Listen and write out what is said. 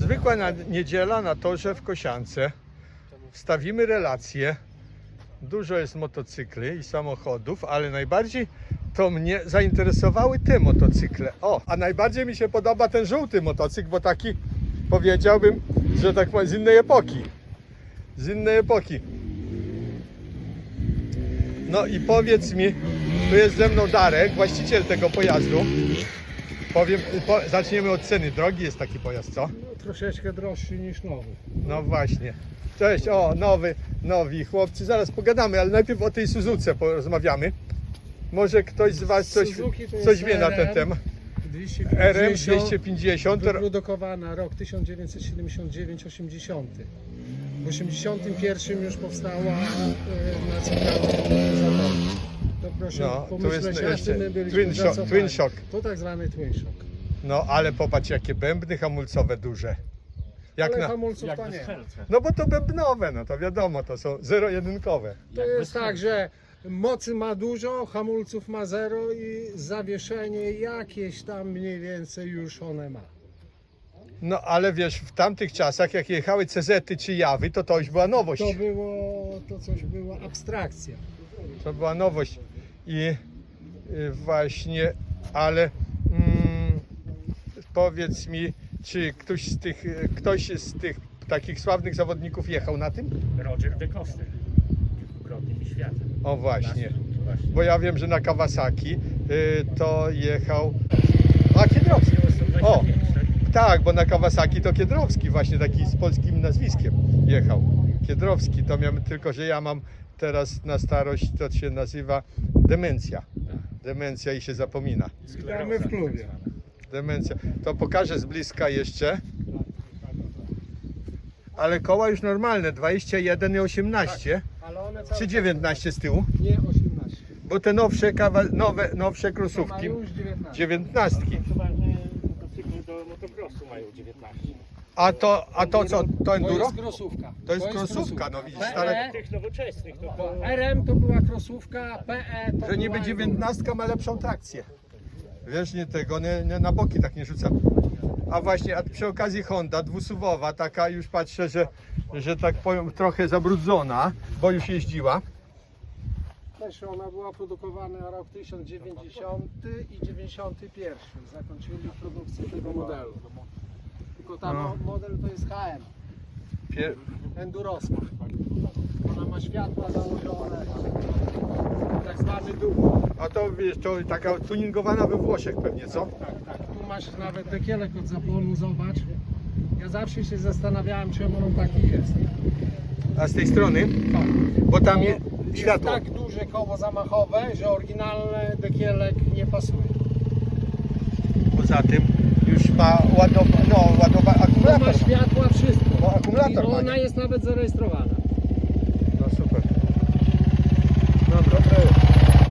Zwykła na, niedziela na torze w Kosiance. Wstawimy relacje. Dużo jest motocykli i samochodów, ale najbardziej to mnie zainteresowały te motocykle. O, a najbardziej mi się podoba ten żółty motocykl, bo taki powiedziałbym, że tak powiem, z innej epoki. Z innej epoki. No i powiedz mi, tu jest ze mną Darek, właściciel tego pojazdu. Powiem, po, zaczniemy od ceny. Drogi jest taki pojazd, co? No, troszeczkę droższy niż nowy. No właśnie. Cześć, o, nowy, nowi chłopcy. Zaraz pogadamy, ale najpierw o tej Suzuce porozmawiamy. Może ktoś z Was coś, coś wie na ten temat. 250, RM 250. Wyprodukowana rok 1979-80. W 81 już powstała e, na centralnym proszę No, tu pomyśleć, jest jacy jeszcze my byliśmy twin shock- twin shock. To tak zwany twin shock. No ale popatrz jakie bębny hamulcowe duże. Jak Ale na... hamulców Jak to nie. strzelce. No bo to bębnowe, no to wiadomo, to są zero-jedynkowe. To jest tak, że mocy ma dużo, hamulców ma zero i zawieszenie jakieś tam mniej więcej już one ma. No ale wiesz, w tamtych czasach jak jechały CZ czy Jawy, to to już była nowość. To było, to coś była abstrakcja. To była nowość. I y, właśnie, ale mm, powiedz mi, czy ktoś z tych, ktoś z tych takich sławnych zawodników jechał na tym? Roger de Coster. Kilkukrotnie mi świata. O właśnie. Właśnie. Bo ja wiem, że na Kawasaki y, to jechał. A Kiedrowski. O, tak, bo na Kawasaki to Kiedrowski, właśnie taki z polskim nazwiskiem jechał. Kiedrowski, to miałem tylko, że ja mam teraz na starość, to się nazywa demencja. Demencja i się zapomina. Gramy w klubie. Demencja. To pokażę z bliska jeszcze. Ale koła już normalne, 21 i 18, Ale one cały czy czas- 19 z tyłu, Nie 18. bo te nowsze, kawa, nowe, nowsze To krosówki, ma już 19. 19. Przeważnie motocykle do motocrossu mają 19. A to, a to co, to To enduro? jest krosówka. To jest krosówka, no widzisz, PE, stare- Tych nowoczesnych to, RM to była krosówka, PE to Że niby była 19 ma lepszą trakcję. Wiesz, nie tego, nie, nie na boki tak nie rzucam. A właśnie, a przy okazji Honda dwusuwowa, taka już patrzę, że, że tak powiem trochę zabrudzona, bo już jeździła. Też ona była produkowana na rok 1090 i 91. Zakończyli produkcję tego modelu. Tylko tam No. model to jest HM, Pier... Ona ma światła założone, tak zwany dół. A to wiesz, to taka tuningowana we Włoszech pewnie, co? Tak, tak. Tu masz nawet dekielek od zapłonu, zobacz. Ja zawsze się zastanawiałem, czemu on taki jest. A z tej strony, bo tam je, jest światło. tak duże koło zamachowe, że oryginalny dekielek nie pasuje. Poza tym już ma ładowa, no, ładowa, To ma akumulator. światła, wszystko. Bo akumulator I ma, ona nie? jest nawet zarejestrowana. No super. No dobre.